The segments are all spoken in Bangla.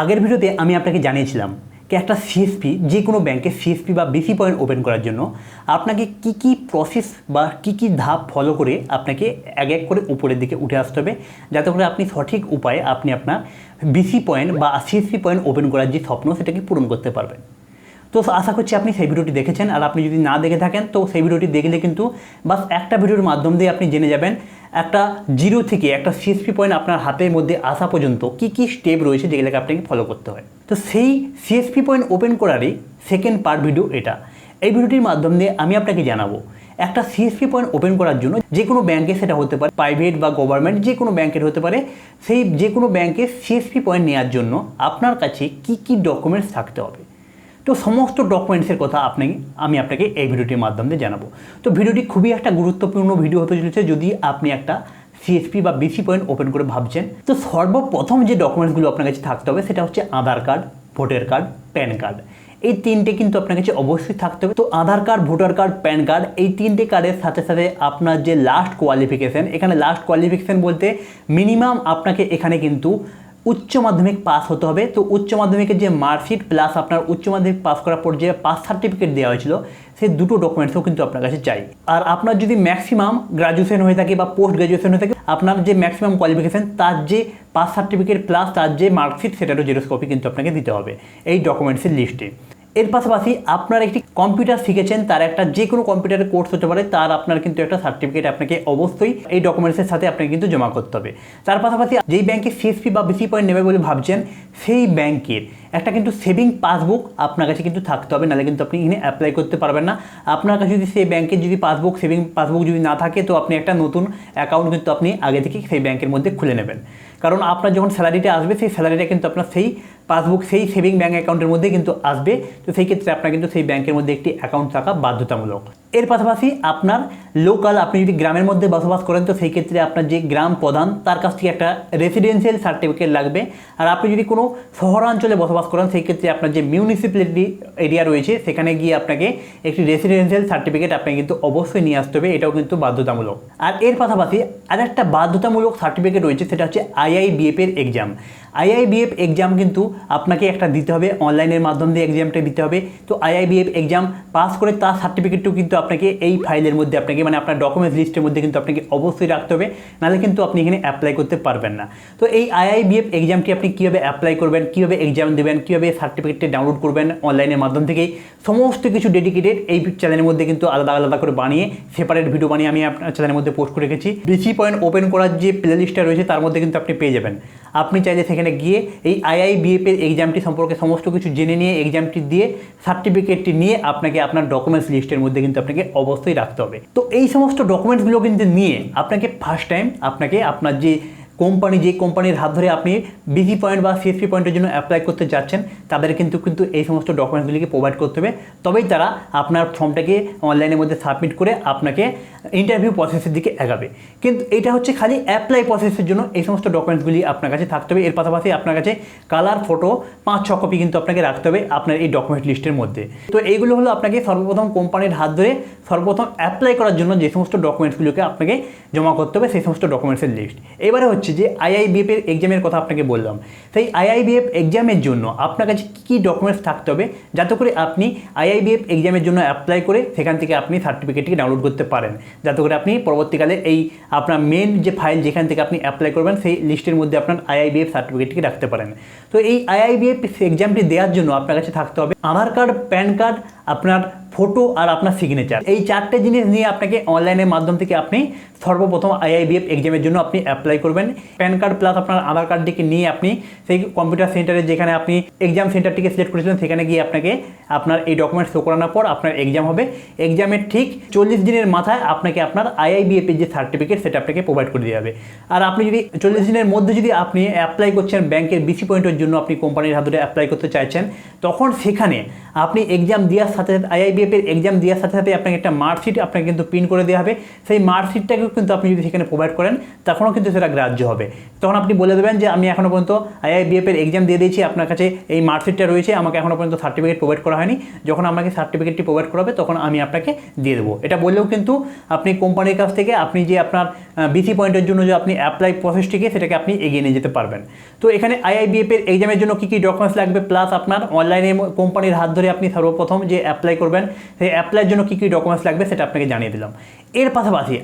আগের ভিডিওতে আমি আপনাকে জানিয়েছিলাম কি একটা সিএসপি যে কোনো ব্যাংকে সিএসপি বা বিসি পয়েন্ট ওপেন করার জন্য আপনাকে কি কি প্রসেস বা কি কি ধাপ ফলো করে আপনাকে এক এক করে উপরের দিকে উঠে আসতে হবে। যাতে করে আপনি সঠিক উপায়ে আপনি আপনার বিসি পয়েন্ট বা সিএসপি পয়েন্ট ওপেন করার যে স্বপ্ন, সেটাকে পূরণ করতে পারবেন। তো আশা করছি আপনি সেই ভিডিওটি দেখেছেন, আর আপনি যদি না দেখে থাকেন, তো সেই ভিডিওটি দেখলে কিন্তু বাস একটা ভিডিওর মাধ্যম দিয়ে আপনি জেনে যাবেন, একটা জিরো থেকে একটা সিএসপি পয়েন্ট আপনার হাতের মধ্যে আসা পর্যন্ত কি কি স্টেপ রয়েছে যেগুলোকে আপনাকে ফলো করতে হয়। তো সেই সিএসপি পয়েন্ট ওপেন করারই সেকেন্ড পার্ট ভিডিও এটা। এই ভিডিওটির মাধ্যম দিয়ে আমি আপনাকে জানাব, একটা সিএসপি পয়েন্ট ওপেন করার জন্য যে কোনো ব্যাংকে সেটা হতে পারে প্রাইভেট বা গভর্নমেন্ট যে কোনো ব্যাংকের হতে পারে, সেই যে কোনো ব্যাংকে সিএসপি পয়েন্ট নেওয়ার জন্য আপনার কাছে কি কি ডকুমেন্টস থাকতে হবে। তো সমস্ত ডকুমেন্টসের কথা আপনি, আমি আপনাকে এই ভিডিওটির মাধ্যমে দিয়ে জানাব। তো ভিডিওটি খুবই একটা গুরুত্বপূর্ণ ভিডিও হতে চলেছে, যদি আপনি একটা সিএসপি বা বিসি পয়েন্ট ওপেন করে ভাবছেন। তো সর্বপ্রথম যে ডকুমেন্টসগুলো আপনার কাছে থাকতে হবে, সেটা হচ্ছে Aadhaar card, voter card, PAN card. এই তিনটে কিন্তু আপনার কাছে অবশ্যই থাকতে হবে। তো Aadhaar card, voter card, PAN card, এই তিনটে কার্ডের সাথে সাথে আপনার যে লাস্ট কোয়ালিফিকেশান এখানে লাস্ট কোয়ালিফিকেশান বলতে মিনিমাম আপনাকে এখানে কিন্তু উচ্চ মাধ্যমিক পাস হতে হবে। তো উচ্চ মাধ্যমিকের যে মার্কশিট প্লাস আপনার উচ্চ মাধ্যমিক পাস করার পর যে পাস সার্টিফিকেট দেওয়া হয়েছিল, সেই দুটো ডকুমেন্টসও কিন্তু আপনার কাছে চাই। আর আপনার যদি ম্যাক্সিমাম গ্রাজুয়েশন হয়ে থাকে বা পোস্ট গ্রাজুয়েশন হয়ে থাকে, আপনার যে ম্যাক্সিমাম কোয়ালিফিকেশান তার যে পাস সার্টিফিকেট প্লাস তার যে মার্কশিট, সেটারও জেরক্স কপি কিন্তু আপনাকে দিতে হবে এই ডকুমেন্টসের লিস্টে এর পাশাপাশি আপনার একটি কম্পিউটার শিখেছেন, তার একটা যে কোনো কম্পিউটারের কোর্স হতে পারে, তার আপনার কিন্তু একটা সার্টিফিকেট আপনাকে অবশ্যই এই ডকুমেন্টসের সাথে আপনাকে কিন্তু জমা করতে হবে। তার পাশাপাশি যেই ব্যাংকে সিএসপি বা বিসি পয়েন্ট নেবে বলে ভাবছেন, সেই ব্যাংকের একটা কিন্তু সেভিং পাসবুক আপনার কাছে কিন্তু থাকতে হবে, নাহলে কিন্তু আপনি এখানে অ্যাপ্লাই করতে পারবেন না। আপনার কাছে যদি সেই ব্যাংকের যদি পাসবুক সেভিং পাসবুক যদি না থাকে, তো আপনি একটা নতুন অ্যাকাউন্ট কিন্তু আপনি আগে থেকে সেই ব্যাংকের মধ্যে খুলে নেবেন। কারণ আপনার যখন স্যালারিটা আসবে, সেই স্যালারিটা কিন্তু আপনার সেই পাসবুক সেই সেভিং ব্যাঙ্ক অ্যাকাউন্টের মধ্যে কিন্তু আসবে। তো সেই ক্ষেত্রে আপনার কিন্তু সেই ব্যাংকের মধ্যে একটি অ্যাকাউন্ট থাকা বাধ্যতামূলক। এর পাশাপাশি আপনার লোকাল আপনি যদি গ্রামের মধ্যে বসবাস করেন, তো সেই ক্ষেত্রে আপনার যে গ্রাম প্রধান, তার কাছ থেকে একটা রেসিডেন্সিয়াল সার্টিফিকেট লাগবে। আর আপনি যদি কোনো শহরাঞ্চলে বসবাস করেন, সেই ক্ষেত্রে আপনার যে মিউনিসিপ্যালিটি এরিয়া রয়েছে, সেখানে গিয়ে আপনাকে একটি রেসিডেন্সিয়াল সার্টিফিকেট আপনাকে কিন্তু অবশ্যই নিয়ে আসতে হবে। এটাও কিন্তু বাধ্যতামূলক। আর এর পাশাপাশি আর একটা বাধ্যতামূলক সার্টিফিকেট রয়েছে, সেটা হচ্ছে আইআইবিএফ এর এক্সাম আইআইবিএফ এক্সাম কিন্তু আপনাকে একটা দিতে হবে। অনলাইনের মাধ্যম দিয়ে এক্সামটা দিতে হবে। তো আইআইবিএফ এক্সাম পাস করে তার সার্টিফিকেটও কিন্তু আপনাকে এই ফাইলের মধ্যে আপনাকে মানে আপনার ডকুমেন্টস লিস্টের মধ্যে কিন্তু আপনাকে অবশ্যই রাখতে হবে, নাহলে কিন্তু আপনি এখানে অ্যাপ্লাই করতে পারবেন না। তো এই আইআইবিএফ এক্সামটি আপনি কীভাবে অ্যাপ্লাই করবেন, কীভাবে এক্সাম দেবেন, কীভাবে সার্টিফিকেটটি ডাউনলোড করবেন অনলাইনের মাধ্যম থেকেই সমস্ত কিছু ডেডিকেটেড এই চ্যানেলের মধ্যে কিন্তু আলাদা আলাদা করে বানিয়ে সেপারেট ভিডিও বানিয়ে আমি আপনার চ্যানেলের মধ্যে পোস্ট করে রেখেছি। বিসি পয়েন্ট ওপেন করার যে প্লে লিস্টটা রয়েছে, তার মধ্যে কিন্তু আপনি পেয়ে যাবেন। আপনি চাইলে সেখানে গিয়ে এই আইআইবিএফ এর এক্সামটি সম্পর্কে সমস্ত কিছু জেনে নিয়ে এক্সামটি দিয়ে সার্টিফিকেটটি নিয়ে আপনাকে আপনার ডকুমেন্টস লিস্টের মধ্যে কিন্তু আপনাকে অবশ্যই রাখতে হবে। তো এই সমস্ত ডকুমেন্টসগুলো কিন্তু নিয়ে আপনাকে ফার্স্ট টাইম আপনাকে আপনার যে কোম্পানি যে কোম্পানির হাত ধরে আপনি বিজি পয়েন্ট বা সিএসপি পয়েন্টের জন্য অ্যাপ্লাই করতে যাচ্ছেন, তাদের কিন্তু কিন্তু এই সমস্ত ডকুমেন্টসগুলিকে প্রোভাইড করতে হবে। তবেই তারা আপনার ফর্মটাকে অনলাইনের মধ্যে সাবমিট করে আপনাকে ইন্টারভিউ প্রসেসের দিকে এগাবে। কিন্তু এটা হচ্ছে খালি অ্যাপ্লাই প্রসেসের জন্য এই সমস্ত ডকুমেন্টসগুলি আপনার কাছে থাকতে হবে। এর পাশাপাশি আপনার কাছে কালার ফটো পাঁচ, ছ কপি কিন্তু আপনাকে রাখতে হবে আপনার এই ডকুমেন্ট লিস্টের মধ্যে। তো এইগুলো হলো আপনাকে সর্বপ্রথম কোম্পানির হাত ধরে সর্বপ্রথম অ্যাপ্লাই করার জন্য যে সমস্ত ডকুমেন্টসগুলোকে আপনাকে জমা করতে হবে, সেই সমস্ত ডকুমেন্টসের লিস্ট এবারে হচ্ছে যে আইআইবিএফ এর এক্সামের কথা আপনাকে বললাম। সেই আইআইবিএফ এক্সামের জন্য আপনার কাছে কী কী ডকুমেন্টস থাকতে হবে? যাতে করে আপনি আইআইবিএফ এক্সামের জন্য অ্যাপ্লাই করে সেখান থেকে আপনি সার্টিফিকেটটি ডাউনলোড করতে পারেন। যাতে করে আপনি পরবর্তীকালে এই আপনার মেন যে ফাইল যেখান থেকে আপনি অ্যাপ্লাই করবেন, সেই লিস্টের মধ্যে আপনার আইআইবিএফ সার্টিফিকেটটি রাখতে পারেন। তো এই আইআইবিএফ এক্সামটি দেওয়ার জন্য আপনার কাছে থাকতে হবে। আধার কার্ড প্যান কার্ড আপনার ফটো আর আপনার সিগনেচার এই চারটে জিনিস নিয়ে আপনাকে অনলাইনের মাধ্যম থেকে আপনি সর্বপ্রথম আইআইবিএফ এক্সামের জন্য আপনি অ্যাপ্লাই করবেন। প্যান কার্ড প্লাস আপনার আধার কার্ডটিকে নিয়ে আপনি সেই কম্পিউটার সেন্টারে যেখানে আপনি এক্সাম সেন্টারটিকে সিলেক্ট করেছিলেন, সেখানে গিয়ে আপনাকে আপনার এই ডকুমেন্টস শো করানোর পর আপনার এক্সাম হবে। এক্সামের ঠিক চল্লিশ দিনের মাথায় আপনাকে আপনার আইআইবিএফ এর যে সার্টিফিকেট সেটা আপনাকে প্রোভাইড করে দেওয়া হবে। আর আপনি যদি চল্লিশ দিনের মধ্যে যদি আপনি অ্যাপ্লাই করছেন ব্যাংকের বিসি পয়েন্টের জন্য আপনি কোম্পানির হাত অ্যাপ্লাই করতে চাইছেন, তখন সেখানে আপনি এক্সাম দেওয়ার সাথে সাথে আইআইবিএফ এর এক্সাম দেওয়ার সাথে সাথে আপনাকে একটা মার্কশিট আপনাকে কিন্তু প্রিন্ট করে দেওয়া হবে। সেই মার্কশিটটাকেও কিন্তু আপনি যদি সেখানে প্রোভাইড করেন, তখনও কিন্তু সেটা গ্রাহ্য হবে। তখন আপনি বলে দেবেন যে, আমি এখনও পর্যন্ত আইআইবিএফ এর এক্সাম দিয়ে দিয়েছি, আপনার কাছে এই মার্কশিটটা রয়েছে, আমাকে এখনও পর্যন্ত সার্টিফিকেট প্রোভাইড করা হয়নি। যখন আমাকে সার্টিফিকেটটি প্রোভাইড করা হবে, তখন আমি আপনাকে দিয়ে দেবো। এটা বললেও কিন্তু আপনি কোম্পানির কাছ থেকে আপনি যে আপনার বিসি পয়েন্টের জন্য যে আপনি অ্যাপ্লাই প্রসেসটিকে সেটাকে আপনি এগিয়ে নিয়ে যেতে পারবেন। তো এখানে আইআইবিএফ এর এক্সামের জন্য কী কী ডকুমেন্টস লাগবে? প্লাস আপনার অনলাইনে কোম্পানির হাত ধরে আপনি সর্বপ্রথম যে অ্যাপ্লাই করবেন সেই অ্যাপ্লাইয়ের জন্য কী কী ডকুমেন্টস লাগবে সেটা আপনাকে জানিয়ে দিলাম। এর পাশাপাশি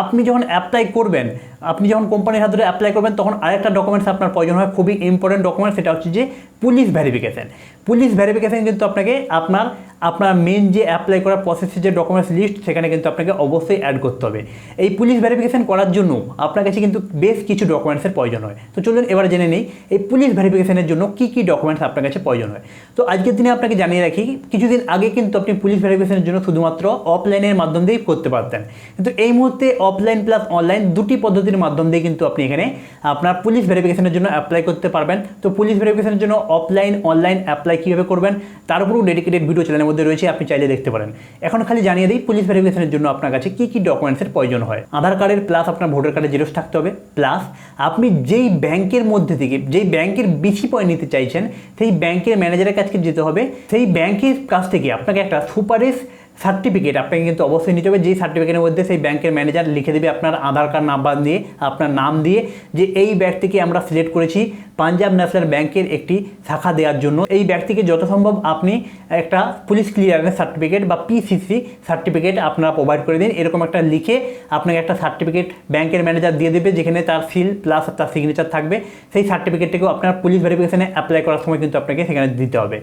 আপনি যখন অ্যাপ্লাই করবেন আপনি যখন কোম্পানির হাত অ্যাপ্লাই করবেন, তখন আরেকটা ডকুমেন্টস আপনার প্রয়োজন হয়। খুবই ইম্পর্টেন্ট ডকুমেন্ট সেটা হচ্ছে যে পুলিশ ভেরিফিকেশান পুলিশ ভেরিফিকেশান কিন্তু আপনাকে আপনার আপনার মেন যে অ্যাপ্লাই করার প্রসেসের যে ডকুমেন্টস লিস্ট সেখানে কিন্তু আপনাকে অবশ্যই অ্যাড করতে হবে। এই পুলিশ ভেরিফিকেশান করার জন্য আপনার কাছে কিন্তু বেশ কিছু ডকুমেন্টসের প্রয়োজন হয়। তো চলুন এবার জেনে নেই, এই পুলিশ ভেরিফিকেশানের জন্য কী কী ডকুমেন্টস আপনার কাছে প্রয়োজন হয়? তো আজকের দিনে আপনাকে জানিয়ে রাখি, কিছুদিন আগে কিন্তু আপনি পুলিশ ভেরিফিকেশানের জন্য শুধুমাত্র অফলাইনের মাধ্যম দিয়েই করতে পারতেন। কিন্তু এই মুহূর্তে অফলাইন প্লাস অনলাইন দুটি পদ্ধতির মাধ্যম দিয়ে কিন্তু আপনি এখানে আপনার পুলিশ ভেরিফিকেশনের জন্য অ্যাপ্লাই করতে পারবেন। তো পুলিশ ভেরিফিকেশনের জন্য অফলাইন অনলাইন অ্যাপ্লাই কীভাবে করবেন, তার উপরও ডেডিকেটেড ভিডিও চ্যানেলের মধ্যে রয়েছে, আপনি চাইলে দেখতে পারেন। এখন খালি জানিয়ে দিই, পুলিশ ভেরিফিকেশনের জন্য আপনার কাছে কী কী ডকুমেন্টসের প্রয়োজন হয়? আধার কার্ডের প্লাস আপনার ভোটার কার্ডের জেরক্স থাকতে হবে। প্লাস আপনি যেই ব্যাংকের মধ্যে থেকে, যেই ব্যাংকের বেশি পয়েন্ট নিতে চাইছেন, সেই ব্যাংকের ম্যানেজারের কাছে যেতে হবে। সেই ব্যাংকের কাছ থেকে আপনাকে একটা সুপারিশ সার্টিফিকেট আপনাকে কিন্তু অবশ্যই নিতে হবে। যেই সার্টিফিকেটের মধ্যে সেই ব্যাংকের ম্যানেজার লিখে দেবে আপনার আধার কার্ড নাম্বার দিয়ে, আপনার নাম দিয়ে যে এই ব্যক্তিকে আমরা সিলেক্ট করেছি পাঞ্জাব ন্যাশনাল ব্যাংকের একটি শাখা দেওয়ার জন্য। এই ব্যক্তিকে যত সম্ভব আপনি একটা পুলিশ ক্লিয়ারেন্স সার্টিফিকেট বা পিসিসি সার্টিফিকেট আপনারা প্রোভাইড করে দিন। এরকম একটা লিখে আপনাকে একটা সার্টিফিকেট ব্যাংকের ম্যানেজার দিয়ে দেবে, যেখানে তার সিল প্লাস তার সিগনেচার থাকবে। সেই সার্টিফিকেটটাকেও আপনার পুলিশ ভেরিফিকেশানে অ্যাপ্লাই করার সময় কিন্তু আপনাকে সেখানে দিতে হবে।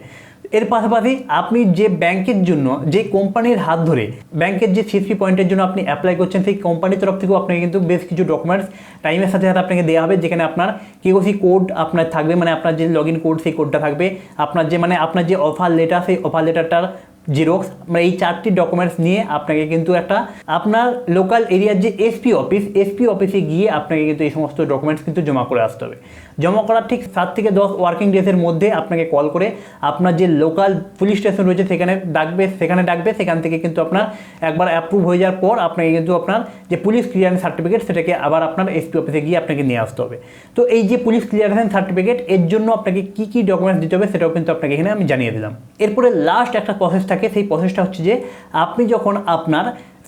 এর পাশাপাশি আপনি যে ব্যাংকের জন্য, যে কোম্পানির হাত ধরে, ব্যাংকের যে সিসি পয়েন্টের জন্য আপনি অ্যাপ্লাই করছেন, সেই কোম্পানির তরফ থেকেও আপনাকে কিন্তু বেশ কিছু ডকুমেন্টস টাইমের সাথে সাথে আপনাকে দেওয়া হবে, যেখানে আপনার কেওসি কোড আপনার থাকবে মানে আপনার যে লগ ইন কোড সেই কোডটা থাকবে। আপনার যে মানে আপনার যে অফার লেটার সেই অফার লেটারটার জিরক্স মানে এই চারটি ডকুমেন্টস নিয়ে আপনাকে কিন্তু একটা আপনার লোকাল এরিয়ার যে এসপি অফিস এসপি অফিসে গিয়ে আপনাকে কিন্তু এই সমস্ত ডকুমেন্টস কিন্তু জমা করে আসতে হবে। জমা করার ঠিক সাত থেকে দশ ওয়ার্কিং ডেজের মধ্যে আপনাকে কল করে আপনার যে লোকাল পুলিশ স্টেশন রয়েছে সেখানে ডাকবে সেখানে ডাকবে, সেখান থেকে কিন্তু আপনার একবার অ্যাপ্রুভ হয়ে যাওয়ার পর আপনাকে কিন্তু আপনার যে পুলিশ ক্লিয়ারেন্স সার্টিফিকেট সেটাকে আবার আপনার এসপি অফিসে গিয়ে আপনাকে নিয়ে আসতে হবে। তো এই যে পুলিশ ক্লিয়ারেন্স সার্টিফিকেট এর জন্য আপনাকে কী কী ডকুমেন্টস দিতে হবে সেটাও কিন্তু আপনাকে এখানে আমি জানিয়ে দিলাম। এরপরে লাস্ট একটা প্রসেস থাকে সেই প্রসেসটা হচ্ছে যে আপনি যখন আপনার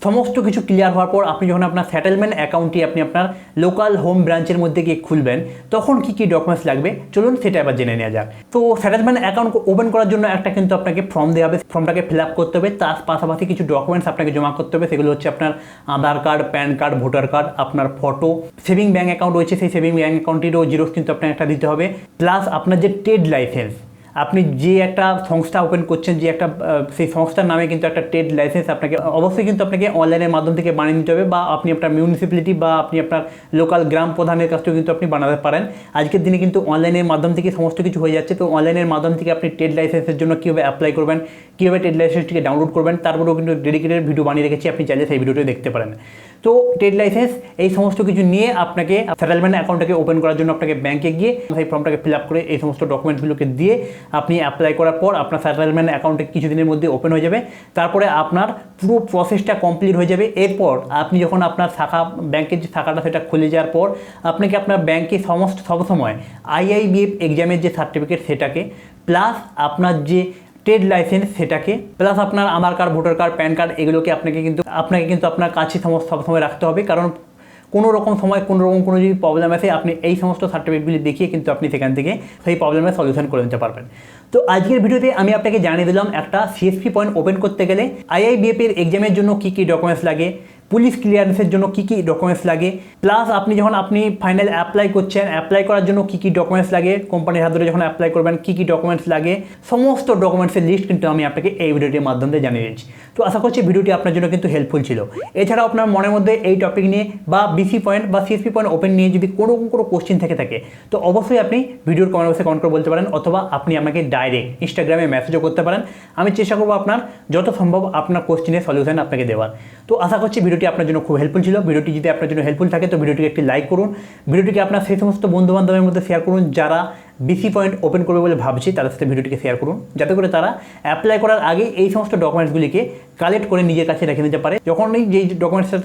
সমস্ত কিছু ক্লিয়ার হওয়ার পর আপনি যখন আপনার সেটেলমেন্ট অ্যাকাউন্টটি আপনি আপনার লোকাল হোম ব্রাঞ্চের মধ্যে গিয়ে খুলবেন, তখন কী কী ডকুমেন্টস লাগবে? চলুন সেটা এবার জেনে নেওয়া যাক। তো সেটেলমেন্ট অ্যাকাউন্ট ওপেন করার জন্য একটা কিন্তু আপনাকে ফর্ম দেওয়া হবে। ফর্মটাকে ফিল আপ করতে হবে। তার পাশাপাশি কিছু ডকুমেন্টস আপনাকে জমা করতে হবে। সেগুলো হচ্ছে আপনার Aadhaar card PAN card voter card আপনার ফটো সেভিং ব্যাঙ্ক অ্যাকাউন্ট রয়েছে। সেই সেভিং ব্যাঙ্ক অ্যাকাউন্টেরও জিরোস কিন্তু আপনাকে একটা দিতে হবে। প্লাস আপনার যে ট্রেড লাইসেন্স আপনি যে একটা সংস্থা ওপেন করছেন, যে একটা সেই সংস্থার নামে কিন্তু একটা ট্রেড লাইসেন্স আপনাকে, অবশ্যই কিন্তু আপনাকে অনলাইনের মাধ্যম থেকে বানিয়ে নিতে হবে বা আপনি আপনার মিউনিসিপ্যালিটি বা আপনি আপনার লোকাল গ্রাম প্রধানের কাছ থেকেও কিন্তু আপনি বানাতে পারেন। আজকের দিনে কিন্তু অনলাইনের মাধ্যম থেকে সমস্ত কিছু হয়ে যাচ্ছে। তো অনলাইনের মাধ্যম থেকে আপনি ট্রেড লাইসেন্সের জন্য কীভাবে অ্যাপ্লাই করবেন, কীভাবে ট্রেড লাইসেন্সটিকে ডাউনলোড করবেন তারপরেও কিন্তু ডেডিকেটেড ভিডিও বানিয়ে রেখেছি। আপনি চাইলে সেই ভিডিওটি দেখতে পারেন। তো ট্রেড লাইসেন্স এই সমস্ত কিছু নিয়ে আপনাকে সেটেলমেন্ট অ্যাকাউন্টটাকে ওপেন করার জন্য আপনাকে ব্যাংকে গিয়ে সেই ফর্মটাকে ফিল আপ করে এই সমস্ত ডকুমেন্টসগুলোকে দিয়ে আপনি অ্যাপ্লাই করার পর আপনার সেটেলমেন্ট অ্যাকাউন্টে কিছুদিনের মধ্যে ওপেন হয়ে যাবে। তারপরে আপনার পুরো প্রসেসটা কমপ্লিট হয়ে যাবে। এরপর আপনি যখন আপনার শাখা ব্যাংকের যে শাখাটা সেটা খুলে যাওয়ার পর আপনাকে আপনার ব্যাংকে সমস্ত সবসময় আইআইবিএফ এক্সামের যে সার্টিফিকেট সেটাকে প্লাস আপনার যে ট্রেড লাইসেন্স সেটাকে প্লাস আপনার Aadhaar card voter card PAN card এগুলোকে আপনাকে কিন্তু আপনাকে কিন্তু আপনার কাছে সমস্ত সবসময় রাখতে হবে। কারণ কোনো রকম সময়, কোনো রকম কোনো যদি প্রবলেম আসে, আপনি এই সমস্ত সার্টিফিকেটগুলি দেখিয়ে কিন্তু আপনি সেখান থেকে সেই প্রবলেমের সলিউশন করে নিতে পারবেন। তো আজকের ভিডিওতে আমি আপনাকে জানিয়ে দিলাম একটা সিএসপি পয়েন্ট ওপেন করতে গেলে আইআইবিএফ এর এক্সামের জন্য কী কী ডকুমেন্টস লাগে পুলিশ ক্লিয়ারেন্সের জন্য কী কী ডকুমেন্টস লাগে? প্লাস আপনি যখন আপনি ফাইনাল অ্যাপ্লাই করছেন অ্যাপ্লাই করার জন্য কী কী ডকুমেন্টস লাগে? কোম্পানির হাত ধরে যখন অ্যাপ্লাই করবেন, কী কী ডকুমেন্টস লাগে? সমস্ত ডকুমেন্টসের লিস্ট কিন্তু আমি আপনাকে এই ভিডিওটির মাধ্যমে জানিয়ে দিচ্ছি। তো আশা করছি ভিডিওটি আপনার জন্য কিন্তু হেল্পফুল ছিল। এছাড়াও আপনার মনের মধ্যে এই টপিক নিয়ে বা বিসি পয়েন্ট বা সিএসপি পয়েন্ট ওপেন নিয়ে যদি কোনো কোনো কোশ্চেন থেকে থাকে, তো অবশ্যই আপনি ভিডিওর কমেন্ট বক্সে কমেন্ট করে বলতে পারেন, অথবা আপনি আমাকে ডাইরেক্ট ইনস্টাগ্রামে মেসেজও করতে পারেন। আমি চেষ্টা করব আপনার যত সম্ভব আপনার কোশ্চেনের সলিউশন আপনাকে দেওয়ার। তো আশা করছি ভিডিওটি আপনার জন্য খুব হেল্পফুল ছিল। ভিডিওটি যদি আপনার জন্য হেল্পফুল থাকে, তো ভিডিওটিকে একটি লাইক করুন। ভিডিওটিকে আপনার সেই সমস্ত বন্ধু বান্ধবের মধ্যে শেয়ার করুন, যারা বিসি পয়েন্ট ওপেন করবে বলে ভাবছি, তাদের সাথে ভিডিওটিকে শেয়ার করুন। যাতে করে তারা অ্যাপ্লাই করার আগে এই সমস্ত ডকুমেন্টসগুলিকে কালেক্ট করে নিজের কাছে রেখে নিতে পারে। যখনই যেই ডকুমেন্টসটা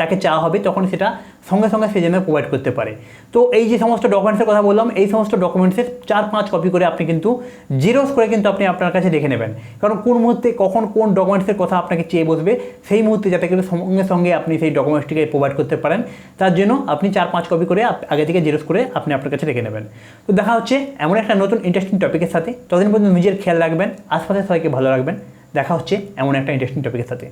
তাকে চাওয়া হবে তখন সেটা সঙ্গে সঙ্গে সে যেন প্রোভাইড করতে পারে। তো এই যে সমস্ত ডকুমেন্টসের কথা বললাম, এই সমস্ত ডকুমেন্টসের চার পাঁচ কপি করে আপনি কিন্তু জিরোস করে কিন্তু আপনি আপনার কাছে রেখে নেবেন। কারণ কোন মুহূর্তে কখন কোন ডকুমেন্টসের কথা আপনাকে চেয়ে বসবে, সেই মুহূর্তে যাতে কিন্তু সঙ্গে সঙ্গে আপনি সেই ডকুমেন্টসটিকে প্রোভাইড করতে পারেন। তার জন্য আপনি চার পাঁচ কপি করে আগে থেকে জিরোস করে আপনি আপনার কাছে রেখে নেবেন। তো দেখা হচ্ছে এমন একটা নতুন ইন্টারেস্টিং টপিকের সাথে। ততদিন পর্যন্ত নিজের খেয়াল রাখবেন আশপাশে সবাইকে ভালো রাখবেন। দেখা হচ্ছে এমন একটা ইন্টারেস্টিং টপিকের সাথে।